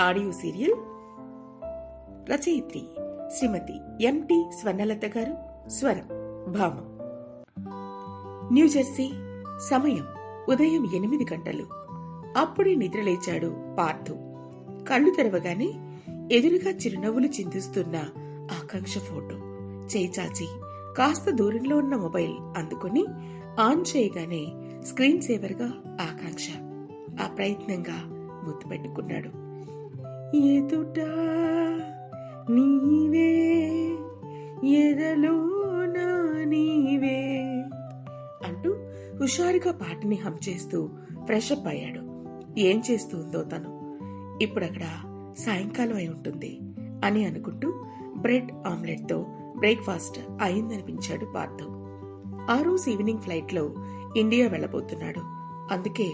Audio serial రచయిత్రి శ్రీమతి ఎంటి స్వర్ణలత గారు స్వరం భామ న్యూజెర్సీ సమయం ఉదయం ఎనిమిది గంటలు. అప్పుడే నిద్రలేచాడు పార్థు. కళ్ళు తెరవగానే ఎదురుగా చిరునవ్వులు చిందిస్తున్న ఆకాంక్ష ఫోటో. చేయి చాచి కాస్త దూరంలో ఉన్న మొబైల్ అందుకొని ఆన్ చేయగానే స్క్రీన్ సేవర్గా ఆకాంక్ష. ఆ ప్రయత్నంగా ముద్దు పెట్టుకున్నాడు ఎదుట నీవే ఎదలో నా నీవే అంటూ హుషారుగా పాటని హమ్ చేస్తూ ఫ్రెష్ అప్ అయ్యాడు. ఏం చేస్తుందో తను. ఇప్పుడక్కడ సాయంకాలం అయి ఉంటుంది అని అనుకుంటూ బ్రెడ్ ఆమ్లెట్తో బ్రేక్ఫాస్ట్ అయిందనిపించాడు పార్థు. ఆ రోజు ఈవినింగ్ ఫ్లైట్లో ఇండియా వెళ్ళబోతున్నాడు. అందుకే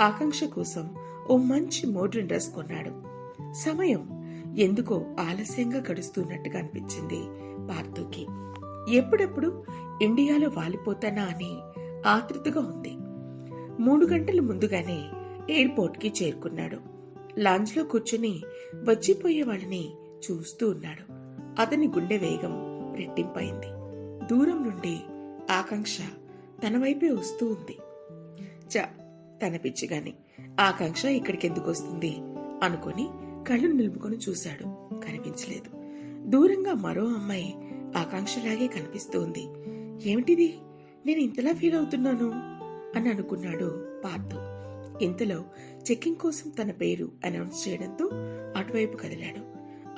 ఆకాంక్ష కోసం ఓ మంచి మోడ్రన్ డ్రెస్ కొన్నాడు. సమయం ఎందుకో ఆలస్యంగా గడుస్తున్నట్టుగా అనిపించింది పార్థుకి ఎప్పుడెప్పుడు? ఇండియాలో వాలిపోతానా అని ఆతృతగా ఉంది. మూడు గంటల ముందుగానే ఎయిర్పోర్ట్కి చేరుకున్నాడు. లాంజ్లో కూర్చుని వచ్చిపోయే వాళ్ళని చూస్తూ ఉన్నాడు. అతని గుండె వేగం రెట్టింపైంది. దూరం నుండి ఆకాంక్ష తన వైపే వస్తూ ఉంది. చ తన పిచ్చిగాని ఆకాంక్ష ఇక్కడికి ఎందుకు వస్తుంది? అనుకొని కళ్ళు నిలుపుకొని చూశాడు. కనిపించలేదు. దూరంగా మరో అమ్మాయి ఆకాంక్షలాగే కనిపిస్తూ ఉంది ఏమిటిది? నేను ఇంతలా ఫీల్ అవుతున్నాను? అని అనుకున్నాడు పార్థు. ఇంతలో చెక్కింగ్ కోసం తన పేరు అనౌన్స్ చేయడంతో అటువైపు కదిలాడు.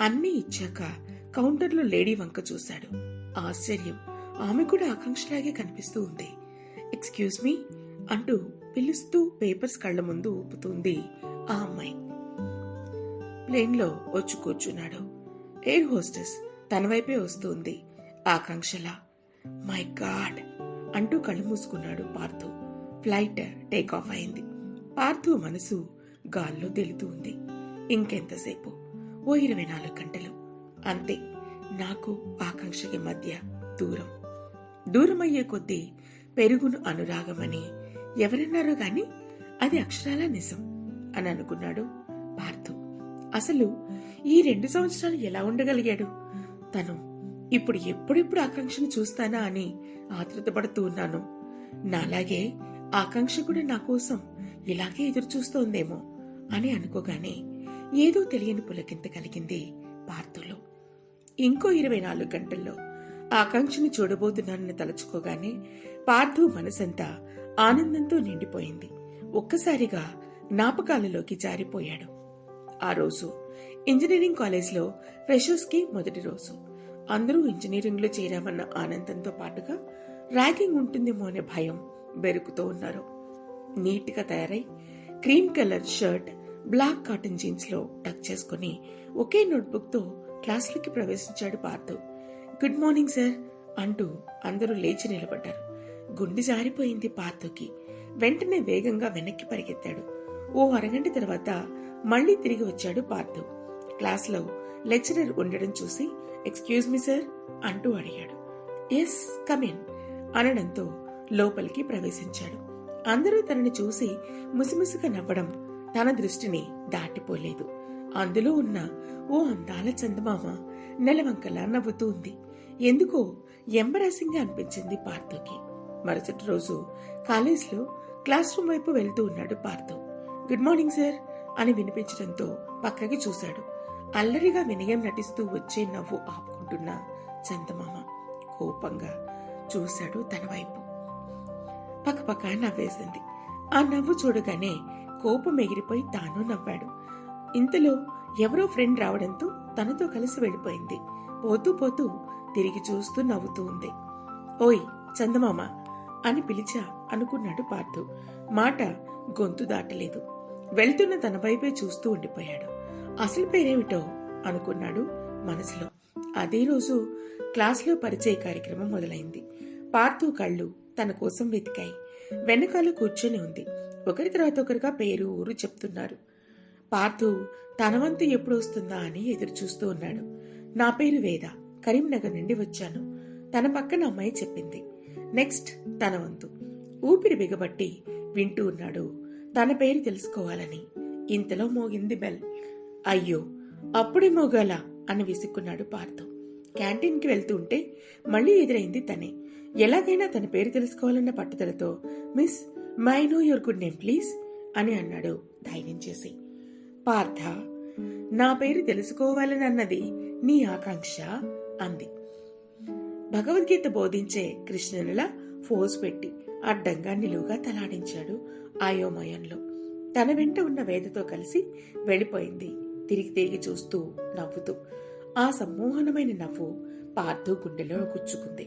అన్నీ ఇచ్చాక కౌంటర్లో లేడీ వంక చూశాడు. ఆశ్చర్యం. ఆమె కూడా ఆకాంక్షలాగే కనిపిస్తూ ఉంది. Excuse me? అంటూ పిలుస్తూ పేపర్స్ కళ్ళ ముందు ఊపుతుంది ఆ అమ్మాయి. ప్లేన్లో వచ్చి కూర్చున్నాడు. ఎయిర్ హోస్టెస్ తన వైపే వస్తుంది ఆకాంక్షలా. మై గాడ్ అంటూ కళ్ళు మూసుకున్నాడు పార్థు. ఫ్లైట్ టేక్ ఆఫ్ అయింది. పార్థు మనసు గాల్లో తెలుతూ ఉంది ఇంకెంతసేపు? ఓ ఇరవై నాలుగు గంటలు. అంతే. నాకు ఆకాంక్షకి మధ్య దూరం. దూరమయ్యే కొద్దీ పెరుగును అనురాగమని ఎవరన్నారో గాని అది అక్షరాల నిజం అని అనుకున్నాడు పార్థు. అసలు ఈ రెండు సంవత్సరాలు ఎలా ఉండగలిగాడు? తను ఇప్పుడు ఎప్పుడెప్పుడు ఆకాంక్షను చూస్తానా అని ఆతృతపడుతూ ఉన్నాను. నాలాగే ఆకాంక్ష కూడా నా కోసం ఇలాగే ఎదురు చూస్తోందేమో అని అనుకోగానే ఏదో తెలియని పులకింత కలిగింది పార్థులో ఇంకో ఇరవై నాలుగు గంటల్లో ఆకాంక్షని చూడబోతున్నానని తలుచుకోగానే పార్థు మనసంతా ఆనందంతో నిండిపోయింది. ఒక్కసారిగా జ్ఞాపకాలలోకి జారిపోయాడు. ఆ రోజు. ఇంజనీరింగ్ కాలేజ్లో ఫ్రెషర్స్కి మొదటి రోజు. అందరూ ఇంజనీరింగ్లో చేరామన్న ఆనందంతో పాటుగా ర్యాగింగ్ ఉంటుందేమో అనే భయం బెరుకుతూ ఉన్నారు. నీట్గా తయారై cream colour shirt black cotton జీన్స్లో టక్ చేసుకుని ఒకే నోట్బుక్తో క్లాస్లోకి ప్రవేశించాడు పార్థు. గుడ్ మార్నింగ్ సార్ అంటూ అందరూ లేచి నిలబడ్డారు. గుండె జారిపోయింది పార్థుకి. వెంటనే వేగంగా వెనక్కి పరిగెత్తాడు. ఓ అరగంట తర్వాత మళ్ళీ తిరిగి వచ్చాడు పార్థు. క్లాస్లో లెక్చరర్ ఉండడం చూసి ఎక్స్క్యూజ్ మీ సార్ అంటూ అడిగాడు. ఎస్ కమిన్ అనడంతో లోపలికి ప్రవేశించాడు. అందరూ తనని చూసి ముసిముసిగా నవ్వడం తన దృష్టిని దాటిపోలేదు. అందులో ఉన్న ఓ అందాల చందమామ నెలవంకలా నవ్వుతూ ఉంది. ఎందుకో ఎంబరాసింగ్గా అనిపించింది పార్థుకి. మరుసటి రోజు కాలేజ్లో క్లాస్ రూమ్ వైపు వెళ్తూ ఉన్నాడు పార్థు. గుడ్ మార్నింగ్ సార్ అని వినిపించడంతో పక్కకి చూశాడు. అల్లరిగా వినయం నటిస్తూ వచ్చే నవ్వు ఆపుకుంటున్న చందమామ కోపంగా చూశాడు తన వైపు. పక్కపక్క నవ్వేసింది. ఆ నవ్వు చూడగానే కోపం ఎగిరిపోయి తాను నవ్వాడు. ఇంతలో ఎవరో ఫ్రెండ్ రావడంతో తనతో కలిసి వెళ్ళిపోయింది. పోతూ పోతూ తిరిగి చూస్తూ నవ్వుతూ ఉంది. ఓయ్ చందమామ అని పిలిచా అనుకున్నాడు పార్థు. మాట గొంతు దాటలేదు. వెళ్తున్న తన వైపే చూస్తూ ఉండిపోయాడు. అసలు పేరేమిటో అనుకున్నాడు మనసులో. అదే రోజు క్లాస్లో పరిచయ కార్యక్రమం మొదలైంది. పార్థు కళ్ళు తన కోసం వెతికాయి. వెనకాల కూర్చొని ఉంది. ఒకరి తర్వాత ఒకరిగా పేరు ఊరు చెప్తున్నారు. పార్థు తన వంతు ఎప్పుడు వస్తుందా అని ఎదురు చూస్తూ ఉన్నాడు. నా పేరు వేద. కరీంనగర్ నుండి వచ్చాను. తన పక్కన అమ్మాయి చెప్పింది. నెక్స్ట్ తన వంతు. ఊపిరి బిగబట్టి వింటూ ఉన్నాడు తన పేరు తెలుసుకోవాలని. ఇంతలో మోగింది బెల్. అయ్యో అప్పుడే మోగాల అని విసుక్కున్నాడు పార్థు. క్యాంటీన్కి వెళ్తూ ఉంటే మళ్ళీ ఎదురైంది తనే. ఎలాగైనా తన పేరు తెలుసుకోవాలన్న పట్టుదలతో miss my know your good name please అని అన్నాడు ధైర్యం చేసి. పార్థ నా పేరు తెలుసుకోవాలని అన్నది నీ ఆకాంక్ష అంది. భగవద్గీత బోధించే కృష్ణునిలా ఫోజ్ పెట్టి అడ్డంగా నిలువుగా తలాడించాడు ఆయోమయంలో తన వెంట ఉన్న వేదతో కలిసి వెళ్ళిపోయింది. తిరిగి తిరిగి చూస్తూ నవ్వుతూ. ఆ సమ్మోహనమైన నవ్వు పార్థు గుండెలో గుచ్చుకుంది.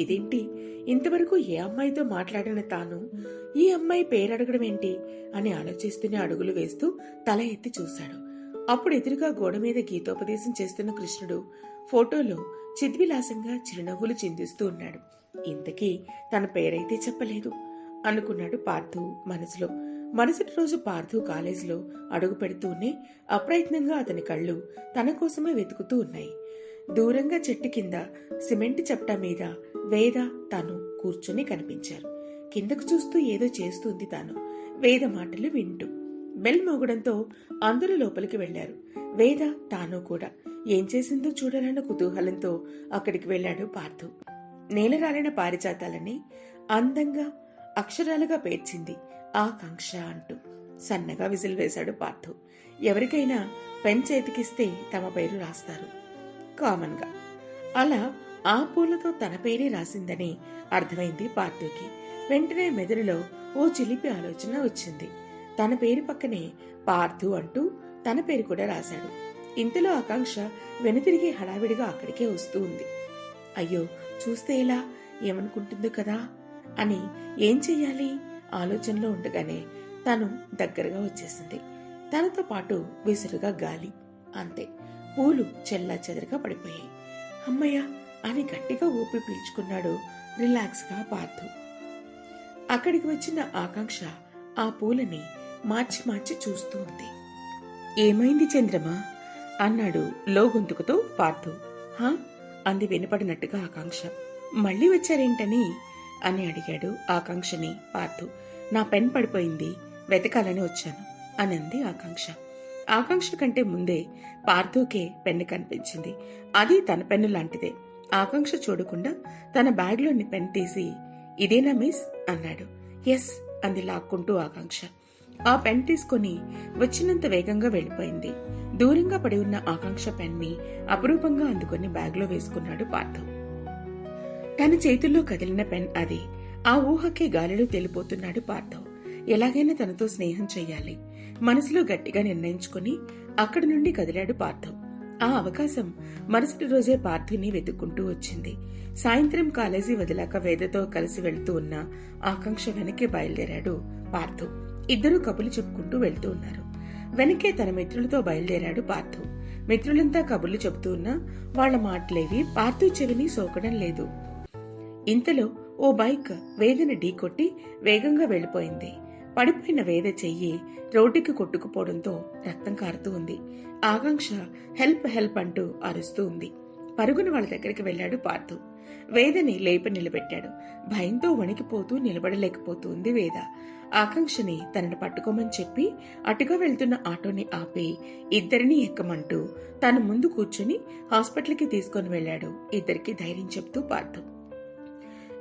ఇదేంటి? ఇంతవరకు ఏ అమ్మాయితో మాట్లాడిన తాను? ఈ అమ్మాయి పేరడగడం ఏంటి? అని ఆలోచిస్తూనే అడుగులు వేస్తూ తల ఎత్తి చూశాడు. అప్పుడు ఎదురుగా గోడ మీద గీతోపదేశం చేస్తున్న కృష్ణుడు ఫోటోలో చిద్విలాసంగా చిరునవ్వులు చిందిస్తూ ఉన్నాడు. ఇంతకీ తన పేరైతే చెప్పలేదు. అనుకున్నాడు పార్థు మనసులో. మరుసటి రోజు పార్థు కాలేజీలో అడుగు పెడుతూనే అప్రయత్నంగా అతని కళ్ళు తన కోసమే వెతుకుతూ ఉన్నాయి. దూరంగా చెట్టు కింద సిమెంట్ చప్టా మీద వేద తాను కూర్చొని కనిపించారు. కిందకు చూస్తూ ఏదో చేస్తుంది తాను. వేద మాటలు వింటూ. బెల్ మోగడంతో అందరూ లోపలికి వెళ్ళారు వేద తాను కూడా. ఏం చేసిందో చూడాలన్న కుతూహలంతో అక్కడికి వెళ్ళాడు పార్థు. నేలరాలిన పారిజాతాలని అందంగా అక్షరాలుగా పేర్చింది ఆకాంక్ష అంటూ. సన్నగా విజిల్ వేశాడు పార్థు. ఎవరికైనా పెన్ చేతికిస్తే తమ పేరు రాస్తారు. కామన్గా. అలా ఆ పూలతో తన పేరే రాసిందని అర్థమైంది పార్థుకి. వెంటనే మెదడులో ఓ చిలిపి ఆలోచన వచ్చింది. తన పేరు పక్కనే పార్థు అంటూ తన పేరు కూడా రాశాడు. ఇంతలో ఆకాంక్ష వెనుతిరిగి హడావిడిగా అక్కడికే వస్తూ ఉంది. అయ్యో చూస్తే ఎలా ఏమనుకుంటుందో కదా అని ఏం చెయ్యాలి? ఆలోచనలో ఉండగానే తను దగ్గరగా వచ్చేసింది. తనతో పాటు విసురుగా గాలి అంతే. పూలు చెల్లా చెదరగా పడిపోయాయి. అమ్మయ్య అని గట్టిగా ఊపి పీల్చుకున్నాడు రిలాక్స్గా పార్థు. అక్కడికి వచ్చిన ఆకాంక్ష ఆ పూలని మార్చి మార్చి చూస్తూ ఉంది. ఏమైంది చంద్రమా? అన్నాడు లో గొంతుకుతో పార్థు. హా? అంది వినపడినట్టుగా ఆకాంక్ష. మళ్ళీ వచ్చారేంటని? అని అడిగాడు ఆకాంక్షని. పార్థు నా పెన్ పడిపోయింది వెతకాలని వచ్చాను అనంది ఆకాంక్ష. ఆకాంక్ష కంటే ముందే పార్థుకే పెన్ను కనిపించింది. అది తన పెన్ను లాంటిదే. ఆకాంక్ష చూడకుండా తన బ్యాగ్లోని పెన్ తీసి ఇదేనా మిస్? అన్నాడు. ఎస్ అంది లాక్కుంటూ ఆకాంక్ష. ఆ పెన్ తీసుకుని వచ్చినంత వేగంగా వెళ్ళిపోయింది. దూరంగా పడి ఉన్న ఆకాంక్ష పెన్ని అపురూపంగా అందుకొని బ్యాగ్లో వేసుకున్నాడు పార్థు. తన చేతుల్లో కదిలిన పెన్ అది. ఆ ఊహకే గాలిలో తేలిపోతున్నాడు పార్థవ్ ఎలాగైనా తనతో స్నేహం చెయ్యాలి మనసులో గట్టిగా నిర్ణయించుకుని అక్కడి నుండి కదిలాడు పార్థవ్ ఆ అవకాశం మరుసటి రోజే పార్థుని వెతుక్కుంటూ వచ్చింది. సాయంత్రం కాలేజీ వదిలాక వేదతో కలిసి వెళ్తూ ఉన్న ఆకాంక్ష వెనకే బయలుదేరాడు పార్థవ్ ఇద్దరూ కబులు చెప్పుకుంటూ వెళ్తూ ఉన్నారు. వెనకే తన మిత్రులతో బయలుదేరాడు పార్థు. మిత్రులంతా కబుర్లు చెబుతూ ఉన్నా వాళ్ళ మాటలేవి పార్థు చెవిని సోకడం లేదు. ఇంతలో ఓ బైక్ వేదని ఢీకొట్టి వేగంగా వెళ్ళిపోయింది పడిపోయిన వేద చెయ్యి రోడ్డుకి కొట్టుకుపోవడంతో రక్తం కారుతూ ఉంది. ఆకాంక్ష హెల్ప్ హెల్ప్ అంటూ అరుస్తూ ఉంది. పరుగున వాళ్ళ దగ్గరికి వెళ్ళాడు పార్థు. వేదని లేపి నిలబెట్టాడు. భయంతో వణికిపోతూ నిలబడలేకపోతుంది వేద. ఆకాంక్షని తనను పట్టుకోమని చెప్పి అటుగా వెళ్తున్న ఆటోని ఆపి ఇద్దరిని ఎక్కమంటూ తన ముందు కూర్చుని హాస్పిటల్కి తీసుకుని వెళ్ళాడు ఇద్దరికి ధైర్యం చెప్తూ పార్థం.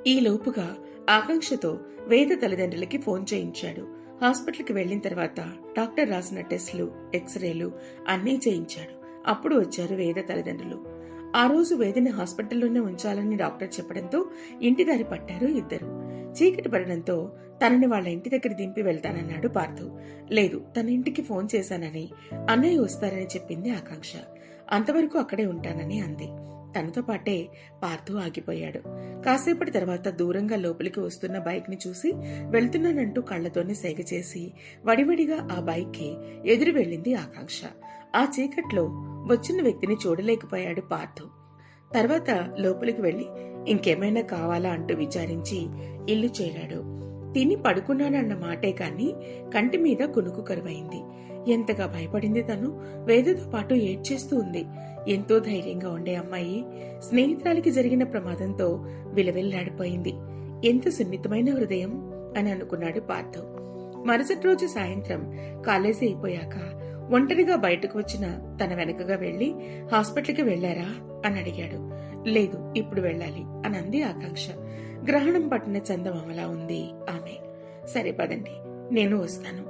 ఈ లోపుగా ఆకాంక్షతో వేద తల్లిదండ్రులకి ఫోన్ చేయించాడు. హాస్పిటల్కి వెళ్ళిన తర్వాత డాక్టర్ రాసిన టెస్టులు ఎక్స్రేలు అన్నీ చేయించాడు. అప్పుడు వచ్చారు వేద తల్లిదండ్రులు. ఆ రోజు వేదిని హాస్పిటల్లోనే ఉంచాలని డాక్టర్ చెప్పడంతో ఇంటి దారి పట్టారు ఇద్దరు. చీకటి పడడంతో తనని వాళ్ళ ఇంటి దగ్గర దింపి వెళ్తానన్నాడు పార్థు. లేదు తన ఇంటికి ఫోన్ చేశానని అన్నయ్య వస్తారని చెప్పింది ఆకాంక్ష. అంతవరకు అక్కడే ఉంటానని అంది. తనతో పాటే పార్థు ఆగిపోయాడు. కాసేపటి తర్వాత దూరంగా లోపలికి వస్తున్న బైక్ని చూసి వెళ్తున్నానంటూ కళ్ళతోనే సేగ చేసి వడివడిగా ఆ బైక్కి ఎదురు వెళ్ళింది ఆకాంక్ష. ఆ చీకట్లో వచ్చిన వ్యక్తిని చూడలేకపోయాడు పార్థు. తర్వాత లోపలికి వెళ్ళి ఇంకేమైనా కావాలా అంటూ విచారించి ఇల్లు చేరాడు. తిని పడుకున్నానన్న మాటే కాని కంటి మీద కునుకు కరువైంది. ఎంతగా భయపడింది తను. వేదతో పాటు ఏడ్చేస్తూ ఉంది. ఎంతో ధైర్యంగా ఉండే అమ్మాయి స్నేహితురాలికి జరిగిన ప్రమాదంతో విలవిల్లాడిపోయింది. ఎంత సున్నితమైన హృదయం అని అనుకున్నాడు పార్థవ్ మరుసటి రోజు సాయంత్రం కాలేజీ అయిపోయాక ఒంటరిగా బయటకు వచ్చిన తన వెనకగా వెళ్ళి హాస్పిటల్కి వెళ్ళారా అని అడిగాడు. లేదు ఇప్పుడు వెళ్ళాలి అని అంది ఆకాంక్ష. గ్రహణం పట్టిన చందమామలా ఉంది ఆమె. సరే పదండి నేను వస్తాను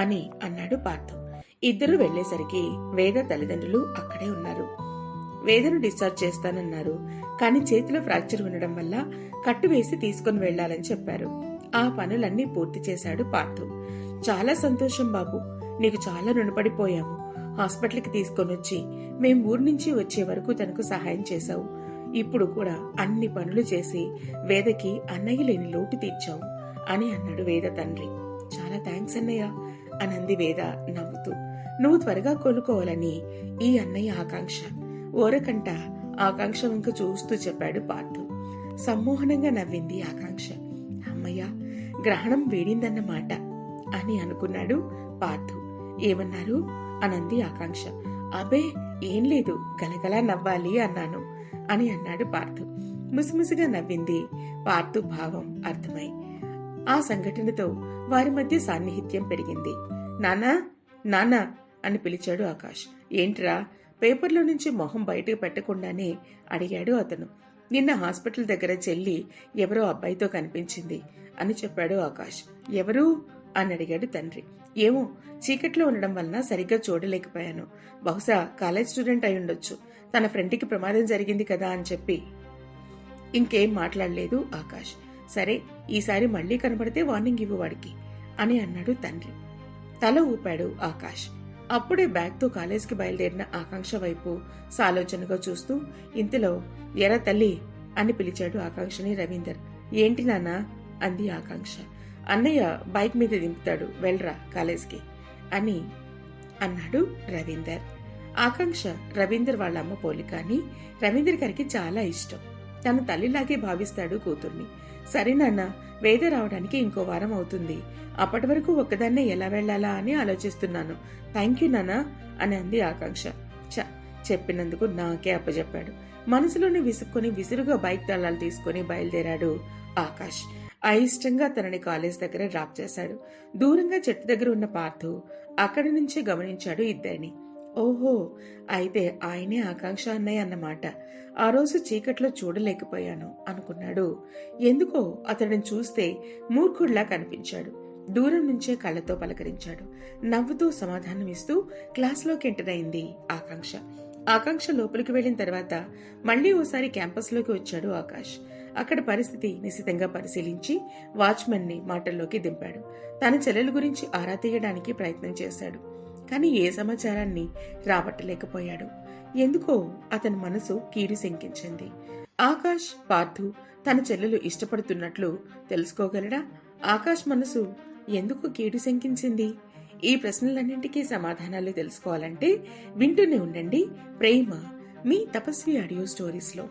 అని అన్నాడు పార్థు. ఇద్దరు వెళ్ళేసరికి వేద తల్లిదండ్రులు అక్కడే ఉన్నారు. వేదను డిశ్చార్జ్ చేస్తానన్నారు కానీ చేతిలో ఫ్రాక్చర్ ఉండడం వల్ల కట్టు వేసి తీసుకుని వెళ్ళాలని చెప్పారు. ఆ పనులన్నీ పూర్తి చేశాడు పార్థు. చాలా సంతోషం బాబు నీకు చాలా రుణపడిపోయాము. హాస్పిటల్కి తీసుకొని వచ్చి మేం ఊరి నుంచి వచ్చే వరకు తనకు సహాయం చేశావు. ఇప్పుడు కూడా అన్ని పనులు చేసి వేదకి అన్నయ్య లేని లోటు తీర్చావు అని అన్నాడు వేద తండ్రి. చాలా థ్యాంక్స్ అన్నయ్య అనంది వేద నవ్వుతూ. నువ్వు త్వరగా కోలుకోవాలని ఈ అన్నయ్య ఆకాంక్ష. ఓరకంట ఆకాంక్ష వంక చూస్తూ చెప్పాడు పార్థు. సమ్మోహనంగా నవ్వింది ఆకాంక్ష. అమ్మయ్య గ్రహణం వేడిందన్నమాట అని అనుకున్నాడు పార్థు. ఏమన్నారు? అనంది ఆకాంక్ష. అబే ఏం లేదు గలగలా నవ్వాలి అన్నాను అని అన్నాడు పార్థు. ముసిముసిగా నవ్వింది. పార్థు భావం అర్థమై. ఆ సంఘటనతో వారి మధ్య సాన్నిహిత్యం పెరిగింది. నానా నానా అని పిలిచాడు ఆకాష్. ఏంట్రా? పేపర్లో నుంచి మొహం బయటకు పెట్టకుండానే అడిగాడు అతను. నిన్న హాస్పిటల్ దగ్గర చెల్లి ఎవరో అబ్బాయితో కనిపించింది అని చెప్పాడు ఆకాష్. ఎవరు? అని అడిగాడు తండ్రి. ఏమో చీకట్లో ఉండడం వలన సరిగ్గా చూడలేకపోయాను. బహుశా కాలేజ్ స్టూడెంట్ అయి ఉండొచ్చు. తన ఫ్రెండ్కి ప్రమాదం జరిగింది కదా అని చెప్పి. ఇంకేం మాట్లాడలేదు ఆకాష్. సరే ఈసారి మళ్ళీ కనబడితే వార్నింగ్ ఇవ్వు వాడికి అని అన్నాడు తండ్రి. తల ఊపాడు ఆకాష్. అప్పుడే బ్యాగ్తో కాలేజ్కి బయలుదేరిన ఆకాంక్ష వైపు సాలోచనగా చూస్తూ ఇంతలో ఎరా తల్లి అని పిలిచాడు ఆకాంక్షని రవీందర్. ఏంటి నాన్న? అంది ఆకాంక్ష. అన్నయ్య బైక్ మీద దింపుతాడు వెళ్ళరా కాలేజ్కి అని అన్నాడు రవీందర్. ఆకాంక్ష రవీందర్ వాళ్ళ అమ్మ పోలి కానీ రవీందర్ గారికి చాలా ఇష్టం. తన తల్లిలాగే భావిస్తాడు కూతుర్ని. సరే నాన్న వేద రావడానికి ఇంకో వారం అవుతుంది. అప్పటి వరకు ఒక్కదాన్నే ఎలా వెళ్ళాలా అని ఆలోచిస్తున్నాను. థ్యాంక్ యూ నాన్న అని అంది ఆకాంక్ష. చ చెప్పినందుకు నాకే అప్పచెప్పాడు మనసులోనే విసుక్కొని విసురుగా బైక్ దళాలు తీసుకుని బయలుదేరాడు ఆకాష్. అయిష్టంగా తనని కాలేజ్ దగ్గర డ్రాప్ చేశాడు. దూరంగా చెట్టు దగ్గర ఉన్న పార్థు అక్కడి నుంచే గమనించాడు ఇద్దరిని. ఓహో అయితే ఆయనే ఆకాంక్ష అన్నయ్య అన్నమాట. ఆ రోజు చీకట్లో చూడలేకపోయాను అనుకున్నాడు. ఎందుకో అతడిని చూస్తే మూర్ఖుడిలా కనిపించాడు. దూరం నుంచే కళ్ళతో పలకరించాడు. నవ్వుతూ సమాధానమిస్తూ క్లాస్లోకి ఎంటర్ అయింది ఆకాంక్ష. ఆకాంక్ష లోపలికి వెళ్ళిన తర్వాత మళ్ళీ ఓసారి క్యాంపస్లోకి వచ్చాడు ఆకాష్. అక్కడ పరిస్థితి నిశితంగా పరిశీలించి వాచ్మెన్ని మాటల్లోకి దింపాడు. తన చెల్లెల గురించి ఆరా తీయడానికి ప్రయత్నం చేశాడు. కానీ ఏ సమాచారాన్ని రాబట్టలేకపోయాడు. ఎందుకో అతని మనసు కీడు శంకించింది. ఆకాష్ పార్థు తన చెల్లెలు ఇష్టపడుతున్నట్లు తెలుసుకోగలడా? ఆకాష్ మనసు ఎందుకు కీడు శంకించింది? ఈ ప్రశ్నలన్నింటికీ సమాధానాలు తెలుసుకోవాలంటే వింటూనే ఉండండి ప్రేమ మీ తపస్వి ఆడియో స్టోరీస్లో.